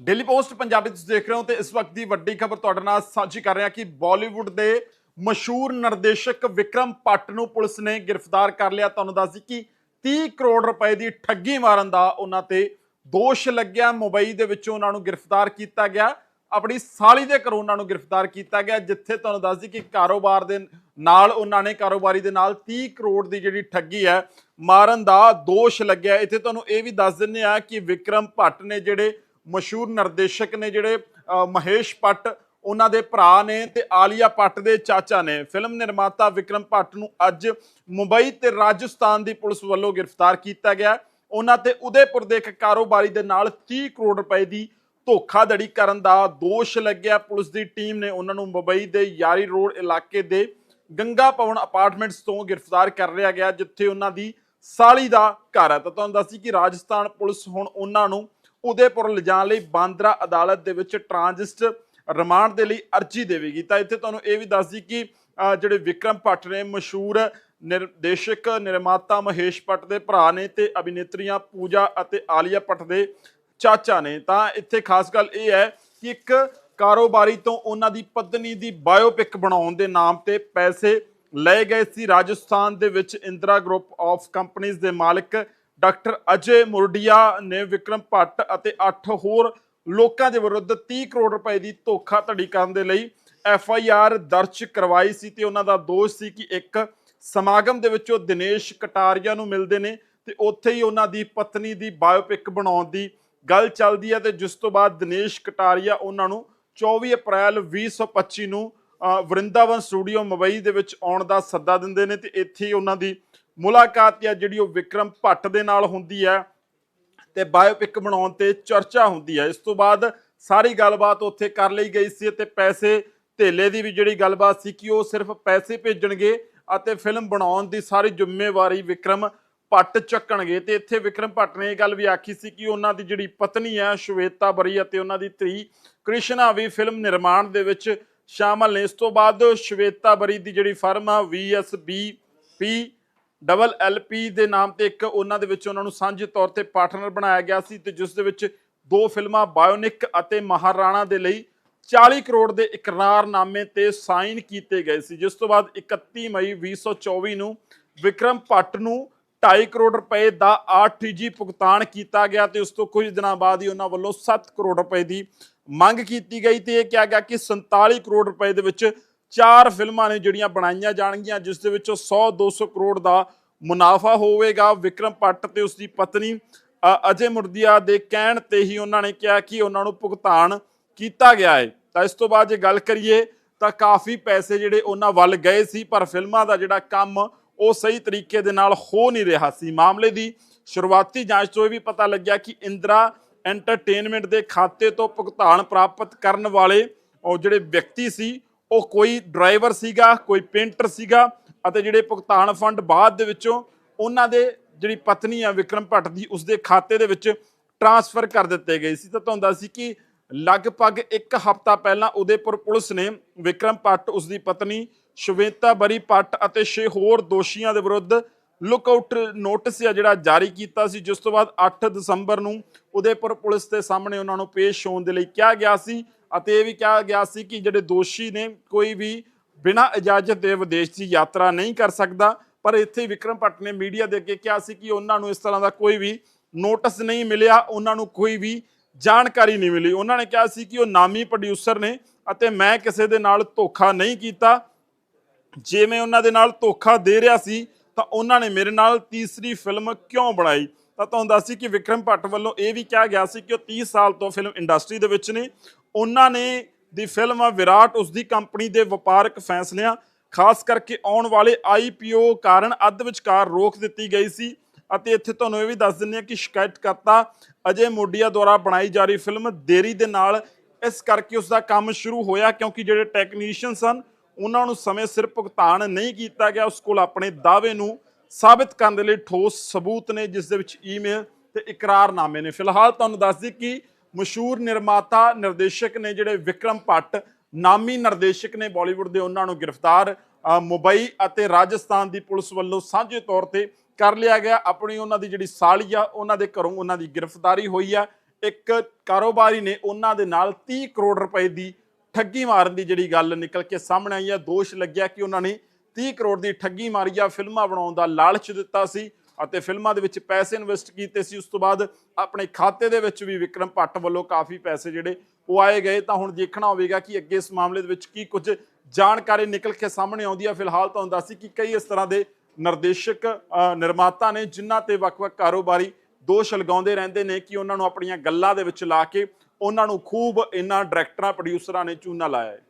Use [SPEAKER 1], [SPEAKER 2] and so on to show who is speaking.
[SPEAKER 1] Daily post Punjabi ਤੁਸੀਂ ਦੇਖ ਰਹੇ ਹੋ ਤੇ ਇਸ ਵਕਤ ਦੀ ਵੱਡੀ ਖਬਰ ਤੁਹਾਡੇ ਨਾਲ ਸਾਂਝੀ ਕਰ ਰਿਹਾ ਕਿ ਬਾਲੀਵੁੱਡ ਦੇ ਮਸ਼ਹੂਰ ਨਿਰਦੇਸ਼ਕ ਵਿਕਰਮ ਭੱਟ ਨੂੰ ਪੁਲਿਸ ਨੇ ਗ੍ਰਿਫਤਾਰ ਕਰ ਲਿਆ। ਤੁਹਾਨੂੰ ਦੱਸ ਦਈ ਕਿ 30 ਕਰੋੜ ਰੁਪਏ ਦੀ ਠੱਗੀ ਮਾਰਨ ਦਾ ਉਹਨਾਂ ਤੇ ਦੋਸ਼ ਲੱਗਿਆ। ਮੁੰਬਈ ਦੇ ਵਿੱਚੋਂ ਉਹਨਾਂ ਨੂੰ ਗ੍ਰਿਫਤਾਰ ਕੀਤਾ ਗਿਆ। ਆਪਣੀ ਸਾਲੀ ਦੇ ਘਰੋਂ ਉਹਨਾਂ ਨੂੰ ਗ੍ਰਿਫਤਾਰ ਕੀਤਾ ਗਿਆ, ਜਿੱਥੇ ਤੁਹਾਨੂੰ ਦੱਸ ਦਈ ਕਿ ਕਾਰੋਬਾਰ ਦੇ ਨਾਲ ਉਹਨਾਂ ਨੇ ਕਾਰੋਬਾਰੀ ਦੇ ਨਾਲ 30 ਕਰੋੜ ਦੀ ਜਿਹੜੀ ਠੱਗੀ ਹੈ, ਮਾਰਨ ਦਾ ਦੋਸ਼ ਲੱਗਿਆ। ਇੱਥੇ ਤੁਹਾਨੂੰ ਇਹ ਵੀ ਦੱਸ ਦਿੰਨੇ ਆ ਕਿ ਵਿਕਰਮ ਭੱਟ ਨੇ ਜਿਹੜੇ ਮਸ਼ਹੂਰ ਨਿਰਦੇਸ਼ਕ ਨੇ ਜਿਹੜੇ ਮਹੇਸ਼ ਭੱਟ, ਉਹਨਾਂ ਦੇ ਭਰਾ ਨੇ ਤੇ ਆਲੀਆ ਭੱਟ ਦੇ ਚਾਚਾ ਨੇ। ਫਿਲਮ ਨਿਰਮਾਤਾ ਵਿਕਰਮ ਭੱਟ ਨੂੰ ਅੱਜ ਮੁੰਬਈ ਤੇ ਰਾਜਸਥਾਨ ਦੀ ਪੁਲਿਸ ਵੱਲੋਂ ਗ੍ਰਿਫਤਾਰ ਕੀਤਾ ਗਿਆ। ਉਹਨਾਂ ਤੇ ਉਦੈਪੁਰ ਦੇ ਇੱਕ ਕਾਰੋਬਾਰੀ ਦੇ ਨਾਲ 30 ਕਰੋੜ ਰੁਪਏ ਦੀ ਧੋਖਾਧੜੀ ਕਰਨ ਦਾ ਦੋਸ਼ ਲੱਗਿਆ। ਪੁਲਿਸ ਦੀ ਟੀਮ ਨੇ ਉਹਨਾਂ ਨੂੰ ਮੁੰਬਈ ਦੇ ਯਾਰੀ ਰੋਡ ਇਲਾਕੇ ਦੇ ਗੰਗਾ ਭਵਨ ਅਪਾਰਟਮੈਂਟਸ ਤੋਂ ਗ੍ਰਿਫਤਾਰ ਕਰ ਲਿਆ ਗਿਆ, ਜਿੱਥੇ ਉਹਨਾਂ ਦੀ ਸਾਲੀ ਦਾ ਘਰ ਹੈ। ਤਾਂ ਤੁਹਾਨੂੰ ਦੱਸੀ ਕਿ ਰਾਜਸਥਾਨ ਪੁਲਿਸ ਹੁਣ ਉਹਨਾਂ ਨੂੰ ਉਦੈਪੁਰ ਲਿਜਾਣ ਲਈ ਬਾਂਦਰਾ ਅਦਾਲਤ ਦੇ ਵਿੱਚ ਟ੍ਰਾਂਜ਼ਿਟ ਰਿਮਾਂਡ ਦੇ ਲਈ ਅਰਜੀ ਦੇਵੇਗੀ। ਤਾਂ ਇੱਥੇ ਤੁਹਾਨੂੰ ਇਹ ਵੀ ਦੱਸਦੀ ਕਿ ਜਿਹੜੇ ਵਿਕਰਮ ਭੱਟ ਨੇ, ਮਸ਼ਹੂਰ ਨਿਰਦੇਸ਼ਕ ਨਿਰਮਾਤਾ ਮਹੇਸ਼ ਭੱਟ ਦੇ ਭਰਾ ਨੇ ਤੇ ਅਭਿਨੇਤਰੀਆਂ ਪੂਜਾ ਅਤੇ ਆਲੀਆ ਭੱਟ ਦੇ ਚਾਚਾ ਨੇ। ਤਾਂ ਇੱਥੇ ਖਾਸ ਗੱਲ ਇਹ ਹੈ ਕਿ ਇੱਕ ਕਾਰੋਬਾਰੀ ਤੋਂ ਉਹਨਾਂ ਦੀ ਪਤਨੀ ਦੀ ਬਾਇਓਪਿਕ ਬਣਾਉਣ ਦੇ ਨਾਮ ਤੇ ਪੈਸੇ ਲਏ ਗਏ ਸੀ। ਰਾਜਸਥਾਨ ਦੇ ਵਿੱਚ ਇੰਦਰਾ ਗਰੁੱਪ ਆਫ ਕੰਪਨੀਆਂ ਦੇ ਮਾਲਕ ਡਾਕਟਰ ਅਜੇ ਮੁਰਡੀਆ ਨੇ ਵਿਕਰਮ ਭੱਟ ਅਤੇ 8 ਹੋਰ ਲੋਕਾਂ ਦੇ ਵਿਰੁੱਧ 30 ਕਰੋੜ ਰੁਪਏ ਦੀ ਧੋਖਾਧੜੀ ਕਰਨ ਦੇ ਲਈ ਐਫ ਆਈ ਆਰ ਦਰਜ ਕਰਵਾਈ ਸੀ ਤੇ ਉਹਨਾਂ ਦਾ ਦੋਸ਼ ਸੀ ਕਿ ਇੱਕ ਸਮਾਗਮ ਦੇ ਵਿੱਚ ਉਹ ਦਿਨੇਸ਼ ਕਟਾਰੀਆ ਨੂੰ ਮਿਲਦੇ ਨੇ ਤੇ ਉੱਥੇ ਹੀ ਉਹਨਾਂ ਦੀ ਪਤਨੀ ਦੀ ਬਾਇਓਪਿਕ ਬਣਾਉਣ ਦੀ ਗੱਲ ਚੱਲਦੀ ਹੈ ਤੇ ਜਿਸ ਤੋਂ ਬਾਅਦ ਦਿਨੇਸ਼ ਕਟਾਰੀਆ ਉਹਨਾਂ ਨੂੰ 24 ਅਪ੍ਰੈਲ 2025 ਨੂੰ ਵਰਿੰਦਾਵਨ ਸਟੂਡੀਓ ਮੁੰਬਈ ਦੇ ਵਿੱਚ ਆਉਣ ਦਾ ਸੱਦਾ ਦਿੰਦੇ ਨੇ ਤੇ ਇੱਥੇ ਹੀ ਉਹਨਾਂ ਦੀ ਮੁਲਾਕਾਤ ਹੈ ਜਿਹੜੀ ਉਹ ਵਿਕਰਮ ਭੱਟ ਦੇ ਨਾਲ ਹੁੰਦੀ ਹੈ ਤੇ ਬਾਇਓਪਿਕ ਬਣਾਉਣ ਤੇ ਚਰਚਾ ਹੁੰਦੀ ਹੈ। ਇਸ ਤੋਂ ਬਾਅਦ ਸਾਰੀ ਗੱਲਬਾਤ ਉੱਥੇ ਕਰ ਲਈ ਗਈ ਸੀ ਤੇ ਪੈਸੇ, ਧੇਲੇ ਦੀ ਵੀ ਜਿਹੜੀ ਗੱਲਬਾਤ ਸੀ ਕਿ ਉਹ ਸਿਰਫ ਪੈਸੇ ਭੇਜਣਗੇ ਅਤੇ ਫਿਲਮ ਬਣਾਉਣ ਦੀ ਸਾਰੀ ਜ਼ਿੰਮੇਵਾਰੀ ਵਿਕਰਮ ਭੱਟ ਚੱਕਣਗੇ। ਤੇ ਇੱਥੇ ਵਿਕਰਮ ਭੱਟ ਨੇ ਇਹ ਗੱਲ ਵੀ ਆਖੀ ਸੀ ਕਿ ਉਹਨਾਂ ਦੀ ਜਿਹੜੀ ਪਤਨੀ ਹੈ, ਸ਼ਵੇਤਾ ਬਰੀ ਅਤੇ ਉਹਨਾਂ ਦੀ ਧੀ ਕ੍ਰਿਸ਼ਨਾ ਵੀ ਫਿਲਮ ਨਿਰਮਾਣ ਦੇ ਵਿੱਚ ਸ਼ਾਮਲ ਨੇ। ਇਸ ਤੋਂ ਬਾਅਦ ਸ਼ਵੇਤਾ ਬਰੀ ਦੀ ਜਿਹੜੀ ਫਰਮ ਆ VSBP ਡਬਲ ਐਲਪੀ ਦੇ ਨਾਮ ਤੇ ਇੱਕ ਉਹਨਾਂ ਦੇ ਵਿੱਚ ਉਹਨਾਂ ਨੂੰ ਸਾਂਝੇ ਤੌਰ ਤੇ ਪਾਰਟਨਰ ਬਣਾਇਆ ਗਿਆ ਸੀ ਤੇ ਜਿਸ ਦੇ ਵਿੱਚ ਦੋ ਫਿਲਮਾਂ ਬਾਇਓਨਿਕ ਅਤੇ ਮਹਾਰਾਣਾ ਦੇ ਲਈ 40 ਕਰੋੜ ਦੇ ਇਕਰਾਰਨਾਮੇ ਤੇ ਸਾਈਨ ਕੀਤੇ ਗਏ ਸੀ। ਜਿਸ ਤੋਂ ਬਾਅਦ 31 ਮਈ 2024 ਨੂੰ ਵਿਕਰਮ ਭੱਟ ਨੂੰ 2.5 ਕਰੋੜ ਰੁਪਏ ਦਾ ਆਰਟੀਜੀ ਭੁਗਤਾਨ ਕੀਤਾ ਗਿਆ ਤੇ ਉਸ ਤੋਂ ਕੁਝ ਦਿਨਾਂ ਬਾਅਦ ਹੀ ਉਹਨਾਂ ਵੱਲੋਂ 7 ਕਰੋੜ ਰੁਪਏ ਦੀ ਮੰਗ ਕੀਤੀ ਗਈ ਤੇ ਇਹ ਕਿਹਾ ਗਿਆ ਕਿ 47 ਕਰੋੜ ਰੁਪਏ ਦੇ ਵਿੱਚ ਚਾਰ ਫਿਲਮਾਂ ਨੇ ਜਿਹੜੀਆਂ ਬਣਾਈਆਂ ਜਾਣਗੀਆਂ, ਜਿਸ ਦੇ ਵਿੱਚੋਂ 100 200 ਕਰੋੜ ਦਾ ਮੁਨਾਫਾ ਹੋਵੇਗਾ। ਵਿਕਰਮ ਭੱਟ ਤੇ ਉਸ ਦੀ ਪਤਨੀ ਅਜੇ ਮੁਰਦੀਆ ਦੇ ਕਹਿਣ ਤੇ ਹੀ ਉਹਨਾਂ ਨੇ ਕਿਹਾ ਕਿ ਉਹਨਾਂ ਨੂੰ ਭੁਗਤਾਨ ਕੀਤਾ ਗਿਆ ਹੈ। ਤਾਂ ਇਸ ਤੋਂ ਬਾਅਦ ਜੇ ਗੱਲ ਕਰੀਏ, ਤਾਂ ਕਾਫੀ ਪੈਸੇ ਜਿਹੜੇ ਉਹਨਾਂ ਵੱਲ ਗਏ ਸੀ, ਪਰ ਫਿਲਮਾਂ ਦਾ ਜਿਹੜਾ ਕੰਮ ਉਹ ਸਹੀ ਤਰੀਕੇ ਦੇ ਨਾਲ ਹੋ ਨਹੀਂ ਰਿਹਾ ਸੀ। ਮਾਮਲੇ ਦੀ ਸ਼ੁਰੂਆਤੀ ਜਾਂਚ ਤੋਂ ਇਹ ਵੀ ਪਤਾ ਲੱਗਿਆ ਕਿ ਇੰਦਰਾ ਐਂਟਰਟੇਨਮੈਂਟ ਦੇ ਖਾਤੇ ਤੋਂ ਭੁਗਤਾਨ ਪ੍ਰਾਪਤ ਕਰਨ ਵਾਲੇ ਉਹ ਜਿਹੜੇ ਵਿਅਕਤੀ ਸੀ ਉਹ ਕੋਈ ਡਰਾਈਵਰ ਸੀਗਾ, ਕੋਈ ਪੇਂਟਰ ਸੀਗਾ ਅਤੇ ਜਿਹੜੇ ਭੁਗਤਾਨ ਫੰਡ ਬਾਅਦ ਦੇ ਵਿੱਚੋਂ ਉਹਨਾਂ ਦੇ ਜਿਹੜੀ ਪਤਨੀ ਆ ਵਿਕਰਮ ਭੱਟ ਦੀ, ਉਸਦੇ ਖਾਤੇ ਦੇ ਵਿੱਚ ਟਰਾਂਸਫਰ ਕਰ ਦਿੱਤੇ ਗਏ ਸੀ। ਤਾਂ ਤੁਹਾਨੂੰ ਸੀ ਕਿ ਲਗਭਗ ਇੱਕ ਹਫ਼ਤਾ ਪਹਿਲਾਂ ਉਦੈਪੁਰ ਪੁਲਿਸ ਨੇ ਵਿਕਰਮ ਭੱਟ, ਉਸਦੀ ਪਤਨੀ, ਸ਼ਵੇਤਾ ਬਰੀ ਭੱਟ ਅਤੇ ਛੇ ਹੋਰ ਦੋਸ਼ੀਆਂ ਦੇ ਵਿਰੁੱਧ ਲੁੱਕਆਊਟ ਨੋਟਿਸ ਆ ਜਿਹੜਾ ਜਾਰੀ ਕੀਤਾ ਸੀ। ਜਿਸ ਤੋਂ ਬਾਅਦ 8 ਦਸੰਬਰ ਨੂੰ ਉਦੈਪੁਰ ਪੁਲਿਸ ਦੇ ਸਾਹਮਣੇ ਉਹਨਾਂ ਨੂੰ ਪੇਸ਼ ਹੋਣ ਦੇ ਲਈ ਕਿਹਾ ਗਿਆ ਸੀ। ਅਤੇ ਇਹ ਵੀ ਕਿਹਾ ਗਿਆ ਸੀ ਕਿ ਜਿਹੜੇ ਦੋਸ਼ੀ ਨੇ ਕੋਈ ਵੀ ਬਿਨਾਂ ਇਜਾਜ਼ਤ ਦੇ ਵਿਦੇਸ਼ ਦੀ ਯਾਤਰਾ ਨਹੀਂ ਕਰ ਸਕਦਾ। ਪਰ ਇੱਥੇ ਵਿਕਰਮ ਭੱਟ ਨੇ ਮੀਡੀਆ ਦੇ ਅੱਗੇ ਕਿਹਾ ਸੀ ਕਿ ਉਹਨਾਂ ਨੂੰ ਇਸ ਤਰ੍ਹਾਂ ਦਾ ਕੋਈ ਵੀ ਨੋਟਿਸ ਨਹੀਂ ਮਿਲਿਆ, ਉਹਨਾਂ ਨੂੰ ਕੋਈ ਵੀ ਜਾਣਕਾਰੀ ਨਹੀਂ ਮਿਲੀ। ਉਹਨਾਂ ਨੇ ਕਿਹਾ ਸੀ ਕਿ ਉਹ ਨਾਮੀ ਪ੍ਰੋਡਿਊਸਰ ਨੇ ਅਤੇ ਮੈਂ ਕਿਸੇ ਦੇ ਨਾਲ ਧੋਖਾ ਨਹੀਂ ਕੀਤਾ। ਜੇ ਮੈਂ ਉਹਨਾਂ ਦੇ ਨਾਲ ਧੋਖਾ ਦੇ ਰਿਹਾ ਸੀ, ਤਾਂ ਉਹਨਾਂ ਨੇ ਮੇਰੇ ਨਾਲ ਤੀਸਰੀ ਫਿਲਮ ਕਿਉਂ ਬਣਾਈ? ਤਾਂ ਤੁਹਾਨੂੰ ਦੱਸੀ ਕਿ ਵਿਕਰਮ ਭੱਟ ਵੱਲੋਂ ਇਹ ਵੀ ਕਿਹਾ ਗਿਆ ਸੀ ਕਿ ਉਹ 30 ਸਾਲ ਤੋਂ ਫਿਲਮ ਇੰਡਸਟਰੀ ਦੇ ਵਿੱਚ ਨੇ। ਉਹਨਾਂ ਨੇ ਦੀ ਫਿਲਮ ਆ ਵਿਰਾਟ ਉਸ ਦੀ ਕੰਪਨੀ ਦੇ ਵਪਾਰਕ ਫੈਸਲਿਆਂ, ਖਾਸ ਕਰਕੇ ਆਉਣ ਵਾਲੇ ਆਈਪੀਓ ਕਾਰਨ ਅੱਧ ਵਿਚਕਾਰ ਰੋਕ ਦਿੱਤੀ ਗਈ ਸੀ। ਅਤੇ ਇੱਥੇ ਤੁਹਾਨੂੰ ਇਹ ਵੀ ਦੱਸ ਦਿੰਦੇ ਹਾਂ ਕਿ ਸ਼ਿਕਾਇਤਕਰਤਾ ਅਜੇ ਮੋਢੀਆ ਦੁਆਰਾ ਬਣਾਈ ਜਾ ਰਹੀ ਫਿਲਮ ਦੇਰੀ ਦੇ ਨਾਲ ਇਸ ਕਰਕੇ ਉਸ ਦਾ ਕੰਮ ਸ਼ੁਰੂ ਹੋਇਆ ਕਿਉਂਕਿ ਜਿਹੜੇ ਟੈਕਨੀਸ਼ੀਅਨ ਸਨ ਉਹਨਾਂ ਨੂੰ ਸਮੇਂ ਸਿਰ ਭੁਗਤਾਨ ਨਹੀਂ ਕੀਤਾ ਗਿਆ। ਉਸ ਕੋਲ ਆਪਣੇ ਦਾਅਵੇ ਨੂੰ ਸਾਬਿਤ ਕਰਨ ਦੇ ਲਈ ਠੋਸ ਸਬੂਤ ਨੇ, ਜਿਸ ਦੇ ਵਿੱਚ ਈਮੇਲ ਤੇ ਇਕਰਾਰਨਾਮੇ ਨੇ। ਫਿਲਹਾਲ ਤੁਹਾਨੂੰ ਦੱਸ ਦਈਏ ਕਿ ਮਸ਼ਹੂਰ ਨਿਰਮਾਤਾ, ਨਿਰਦੇਸ਼ਕ ਨੇ ਜਿਹੜੇ ਵਿਕਰਮ ਭੱਟ, ਨਾਮੀ ਨਿਰਦੇਸ਼ਕ ਨੇ ਬਾਲੀਵੁੱਡ ਦੇ ਉਹਨਾਂ ਨੂੰ ਗ੍ਰਿਫਤਾਰ ਮੁੰਬਈ ਅਤੇ ਰਾਜਸਥਾਨ ਦੀ ਪੁਲਿਸ ਵੱਲੋਂ ਸਾਂਝੇ ਤੌਰ ਤੇ ਕਰ ਲਿਆ ਗਿਆ। ਆਪਣੀ ਉਹਨਾਂ ਦੀ ਜਿਹੜੀ ਸਾਲੀ ਆ, ਉਹਨਾਂ ਦੇ ਘਰੋਂ ਉਹਨਾਂ ਦੀ ਗ੍ਰਿਫਤਾਰੀ ਹੋਈ ਆ। ਇੱਕ ਕਾਰੋਬਾਰੀ ਨੇ ਉਹਨਾਂ ਦੇ ਨਾਲ 30 ਕਰੋੜ ਰੁਪਏ ਦੀ ਠੱਗੀ ਮਾਰਨ ਦੀ ਜਿਹੜੀ ਗੱਲ ਨਿਕਲ ਕੇ ਸਾਹਮਣੇ ਆਈ ਹੈ ਦੋਸ਼ ਲੱਗਿਆ ਕਿ ਉਹਨਾਂ ਨੇ 30 ਕਰੋੜ ਦੀ ਠੱਗੀ ਮਾਰੀ ਆ, ਫਿਲਮਾਂ ਬਣਾਉਣ ਦਾ ਲਾਲਚ ਦਿੱਤਾ ਸੀ ਅਤੇ ਫਿਲਮਾਂ ਦੇ ਵਿੱਚ ਪੈਸੇ ਇਨਵੈਸਟ ਕੀਤੇ ਸੀ। ਉਸ ਤੋਂ ਬਾਅਦ ਆਪਣੇ ਖਾਤੇ ਦੇ ਵਿੱਚ ਵੀ ਵਿਕਰਮ ਭੱਟ ਵੱਲੋਂ ਕਾਫੀ ਪੈਸੇ ਜਿਹੜੇ ਉਹ ਆਏ ਗਏ। ਤਾਂ ਹੁਣ ਦੇਖਣਾ ਹੋਵੇਗਾ ਕਿ ਅੱਗੇ ਇਸ ਮਾਮਲੇ ਦੇ ਵਿੱਚ ਕੀ ਕੁਝ ਜਾਣਕਾਰੀ ਨਿਕਲ ਕੇ ਸਾਹਮਣੇ ਆਉਂਦੀ ਹੈ ਫਿਲਹਾਲ ਤੁਹਾਨੂੰ ਦੱਸੀ ਕਿ ਕਈ ਇਸ ਤਰ੍ਹਾਂ ਦੇ ਨਿਰਦੇਸ਼ਕ ਨਿਰਮਾਤਾ ਨੇ ਜਿਨ੍ਹਾਂ ਤੇ ਵੱਖ-ਵੱਖ ਕਾਰੋਬਾਰੀ ਦੋਸ਼ ਲਗਾਉਂਦੇ ਰਹਿੰਦੇ ਨੇ ਕਿ ਉਹਨਾਂ ਨੂੰ ਆਪਣੀਆਂ ਗੱਲਾਂ ਦੇ ਵਿੱਚ ਲਾ ਕੇ ਉਹਨਾਂ ਨੂੰ ਖੂਬ ਇਹਨਾਂ ਡਾਇਰੈਕਟਰਾਂ, ਪ੍ਰੋਡਿਊਸਰਾਂ ਨੇ ਚੂਨਾ ਲਾਇਆ ਹੈ।